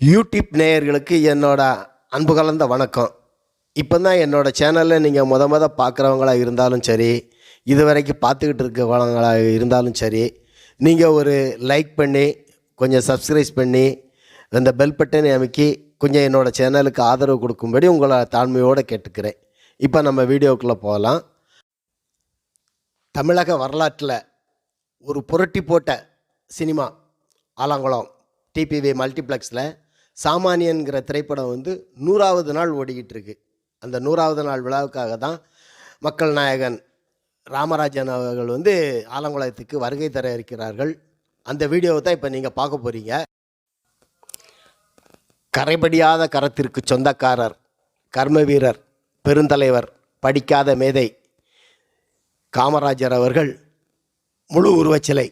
YouTube நேயர்களுக்கு என்னோட அன்பு கலந்த வணக்கம். இப்போ தான் என்னோடய சேனலில் நீங்கள் முத முத பார்க்குறவங்களா இருந்தாலும் சரி இது வரைக்கும் பார்த்துக்கிட்டு இருக்கிறவங்களாக இருந்தாலும் சரி நீங்கள் ஒரு லைக் பண்ணி கொஞ்சம் சப்ஸ்கிரைப் பண்ணி அந்த பெல் பட்டனை அமைக்கி கொஞ்சம் என்னோட சேனலுக்கு ஆதரவு கொடுக்கும்படி உங்களை தாழ்மையோடு கேட்டுக்கிறேன். இப்போ நம்ம வீடியோக்குள்ளே போகலாம் தமிழக வரலாற்றில் ஒரு புரட்டி போட்ட சினிமா ஆலங்குளம் டிபிவி மல்டிப்ளெக்ஸில் சாமானியன்கிற திரைப்படம் வந்து நூறாவது நாள் ஓடிக்கிட்டு இருக்கு அந்த நூறாவது நாள் விழாவுக்காக தான் மக்கள் நாயகன் ராமராஜன் அவர்கள் வந்து ஆலங்குளத்துக்கு வருகை தர இருக்கிறார்கள். அந்த வீடியோவை தான் இப்போ நீங்கள் பார்க்க போகிறீங்க கரைபடியாத கரத்திற்கு சொந்தக்காரர் கர்ம வீரர் பெருந்தலைவர் படிக்காத மேதை காமராஜர் அவர்கள் முழு உருவச்சிலை.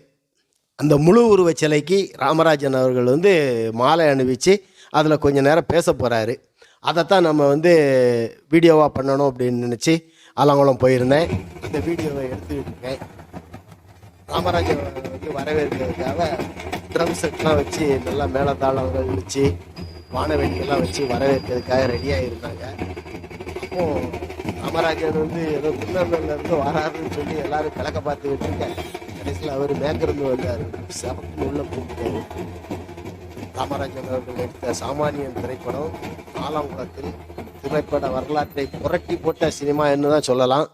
அந்த முழு உருவச்சிலைக்கு ராமராஜன் அவர்கள் வந்து மாலை அணிவித்து அதில் கொஞ்ச நேரம் பேச போகிறாரு அதைத்தான் நம்ம வந்து வீடியோவாக பண்ணணும் அப்படின்னு நினச்சி அலங்குளம் போயிருந்தேன். அந்த வீடியோவை எடுத்துக்கிட்டு இருக்கேன் வந்து வரவேற்கிறதுக்காக ட்ரம் செட்லாம் வச்சு நல்லா மேளதாளங்கள் வச்சு வானவெடிகள்லாம் வச்சு வரவேற்கிறதுக்காக ரெடியாக இருந்தாங்க. அப்போ காமராஜர் வந்து ஏதோ திருநெல்வேலியில வராருன்னு சொல்லி எல்லாரும் கிழக்க பார்த்துக்கிட்டு இருக்கேன் கடைசியில் அவர் மேற்கிருந்து வந்தார். சிவப்பு உள்ள போட்டாரு ராமராஜன் அவர்கள் எடுத்த சாமானியன் திரைப்படம் ஆலங்குளத்தில் திரைப்பட வரலாற்றை புரட்டி போட்ட சினிமா என்று தான் சொல்லலாம்.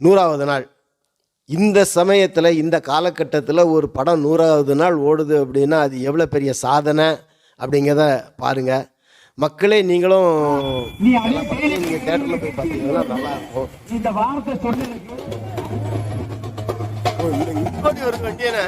நூறாவது நாள். இந்த சமயத்தில் இந்த காலகட்டத்தில் ஒரு படம் நூறாவது நாள் ஓடுது அப்படின்னா அது எவ்வளோ பெரிய சாதனை அப்படிங்கிறத பாருங்கள் மக்களே நீங்களும் நீங்கள் தேட்டரில் போய் பார்த்தீங்கன்னா நல்லா இருக்கும். இந்த வார்த்தை இப்படி ஒரு வண்டியன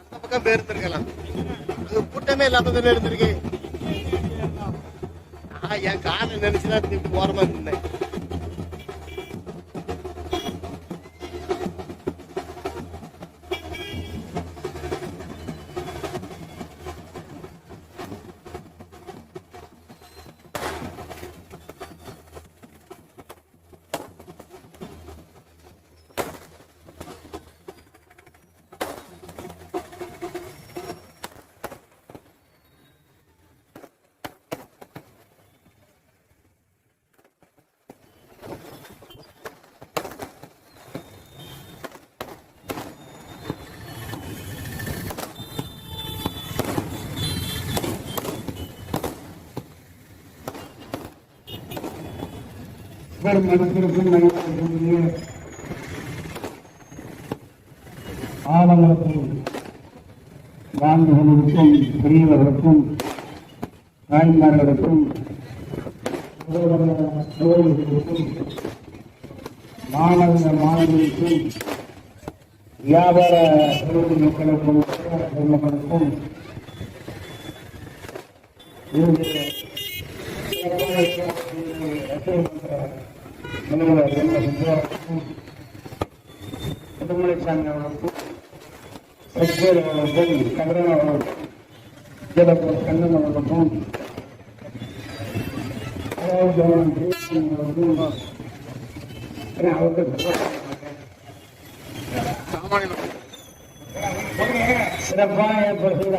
அந்த பக்கம் பேர் இருந்திருக்கலாம் அங்க கூட்டமே இல்லாம தானே இருந்திருக்கு என் காலை நினைச்சுதான் திருப்பி ஓரமா இருந்தேன் இவர் மனத்திற்கும் நகரத்திற்குரிய ஆலங்குளத்தில் பெரியவர்களுக்கும் தாய்மார்களுக்கும் மாணவ மாணவிகளுக்கும் வியாபார தொழில் மக்களுக்கும் மக்களுக்கும் Thank you. என்ன செஞ்சாருக்கும் அவர்களுக்கும் சத்யர் அவர்களுக்கும் கதிரன் அவர்களுக்கும் ஜலப்பூர் கண்ணன் அவர்களுக்கும் அதாவது அவர்களுக்கும்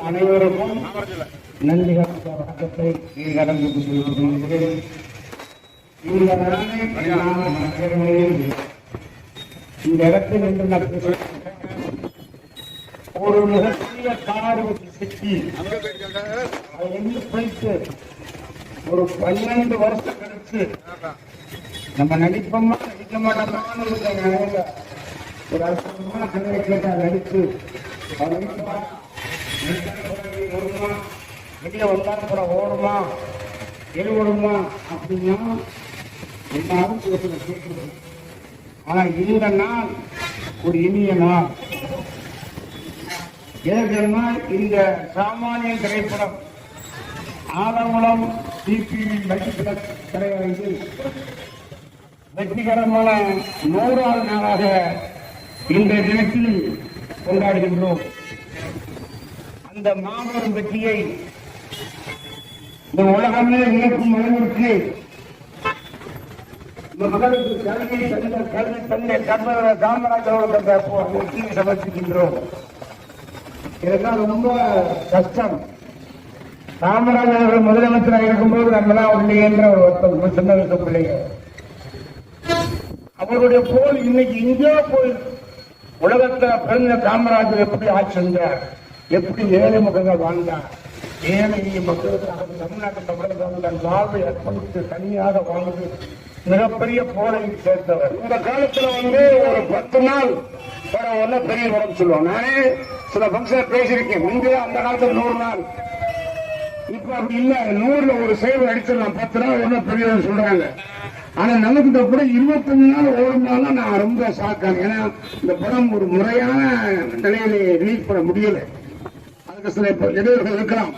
அனைவருக்கும் நன்றி வணக்கத்தை கடந்து கொள்கிறேன் இந்த நாளை நான் மறக்கவில்லை. இந்த இடத்தில் நின்று நான் பேசுகிறேன். ஒரு மிகப்பெரிய கார் சிக்கி அது எங்க போயிட்டு ஒரு பன்னெண்டு வருஷம் கழிச்சு நம்ம நடிப்போமா நடிக்க மாட்டோமான்னு இருக்க நிலையில ஒரு அற்புதமான கதையை கேட்டா நடிச்சு வெளியே வந்தாலும் அப்புறம் ஓடுமா எழுவிடுமா அப்படின்னா எல்லாரும் பேசுகிற கேட்குறது ஆனா இந்த நாள் ஒரு இனிய நாள். ஏற்கனவே இந்த சாமானியன் திரைப்படம் ஆலங்குளம் டிபிவி மல்டிபிளக்ஸ் திரையரங்கில் வெற்றிகரமான நூறாவது நாளாக இன்றைய தினத்தில் கொண்டாடுகின்றோம். அந்த மாபெரும் வெற்றியை இந்த உலகமே இருக்கும் அளவிற்கு மக்களுக்கு கல்வி தந்த கல்வி தந்தை கர்மர காமராஜ் அவர்கள் சமர்ப்பிக்கின்றோம். இதெல்லாம் ரொம்ப கஷ்டம். காமராஜர் அவர்கள் முதலமைச்சராக இருக்கும்போது நம்மளாம் இல்லையென்ற ஒரு வருத்தம் சின்ன வயசு பிள்ளைங்க. அவருடைய போல் இன்னைக்கு இந்தியா போய் உலகத்துல பிறந்த காமராஜர் எப்படி ஆட்சி செஞ்சார் எப்படி ஏழை மக்கள் வாழ்ந்தார் ஏழை மக்களுக்காக தமிழ்நாட்டு தமிழகம் தன் வாழ்வை அர்ப்பணித்து தனியாக வாழ்ந்து மிகப்பெரிய போரை சேர்த்தவர். இந்த காலத்துல வந்து ஒரு பத்து நாள் படம் பெரிய படம் சொல்லுவோம் நானே சில ஃபங்க்ஷன் பேசியிருக்கேன். முந்தைய அந்த காலத்துல நூறு நாள். இப்ப அப்படி இல்ல. நூறுல ஒரு சேவை அடிச்சிடலாம். பத்து நாள் ஒன்றும் பெரிய சொல்றாங்க. ஆனா நமக்கு இந்த படம் இருபத்தஞ்சு நாள் ஓடுனாலும் நான் ரொம்ப சாக்கேன் ஏன்னா இந்த படம் ஒரு முறையான நிலையில ரிலீஸ் பண்ண முடியல. அதுக்கு சில இடையூறுகள் இருக்கலாம்.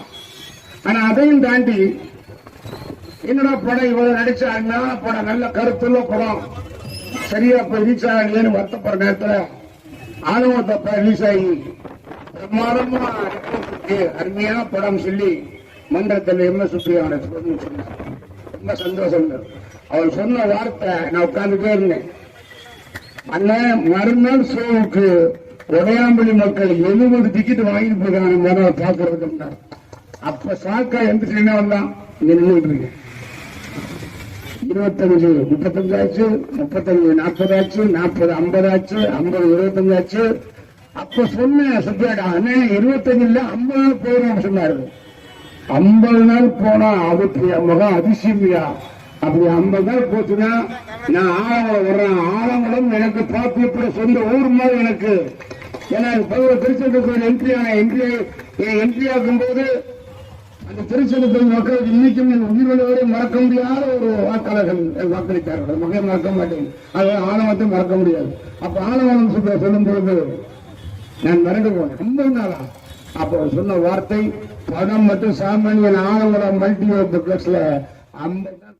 ஆனா அதையும் தாண்டி என்னடா படம் இவ்வளவு நடிச்சாங்கன்னா படம் நல்ல கருத்துள்ள படம். சரியா போய் ரீச் ஆகலையேன்னு வருத்தப்படுற நேரத்துல ஆணவத்தப்ப ரிலீஸ் ஆகி பிரமாதமா report அருமையான படம் சொல்லி மன்றத்தில் எம் எஸ் சுப்பிரமணிய சொன்னார். ரொம்ப சந்தோஷம். அவர் சொன்ன வார்த்தை நான் உட்கார்ந்துட்டே இருந்தேன். அண்ணன் மறுநாள் ஷோவுக்கு உடையாம்பள்ளி மக்கள் எழுபது டிக்கெட் வாங்கிட்டு போயிருக்காங்க பாக்குறதுக்கு அப்ப சாக்கா எந்த சீனா வந்தான் நின்றுட்டு இருக்கேன். இருபத்தஞ்சு முப்பத்தஞ்சு ஆச்சு முப்பத்தஞ்சு நாற்பது ஆச்சு நாற்பது ஐம்பது ஆச்சு ஐம்பது இருபத்தஞ்சு ஆச்சு அப்ப சொன்னேன் சத்யாடா அண்ணே இருபத்தஞ்சு இல்ல ஐம்பது நாள் போயிடும் சொன்னாரு. ஐம்பது நாள் போனா அதுக்கு முகம் அதிசயமியா. அப்படி ஐம்பது நாள் போச்சுன்னா நான் ஆலங்குளம் வர்றேன். ஆலங்குளம் எனக்கு பாத்தியப்பட சொந்த ஊர் மாதிரி எனக்கு. ஏன்னா பதிவு திருச்செந்தூர் எம்பி ஆன எம்பி எம்பி ஆகும் போது அந்த திருச்செந்தூர் மக்கள் இன்னைக்கும் என் உயிரோடு வரை மறக்க முடியாத ஒரு வாக்காளர்கள் வாக்களித்தார்கள். மகை மறக்க மாட்டேன். அது ஆணவத்தை மறக்க முடியாது. அப்ப ஆணவம் சொல்ல சொல்லும் பொழுது நான் மறந்து போனேன். ரொம்ப நாளா. அப்போ சொன்ன வார்த்தை படம் மற்றும் சாமானியன் ஆணவரம் மல்டி பிளக்ஸ்ல ஐம்பது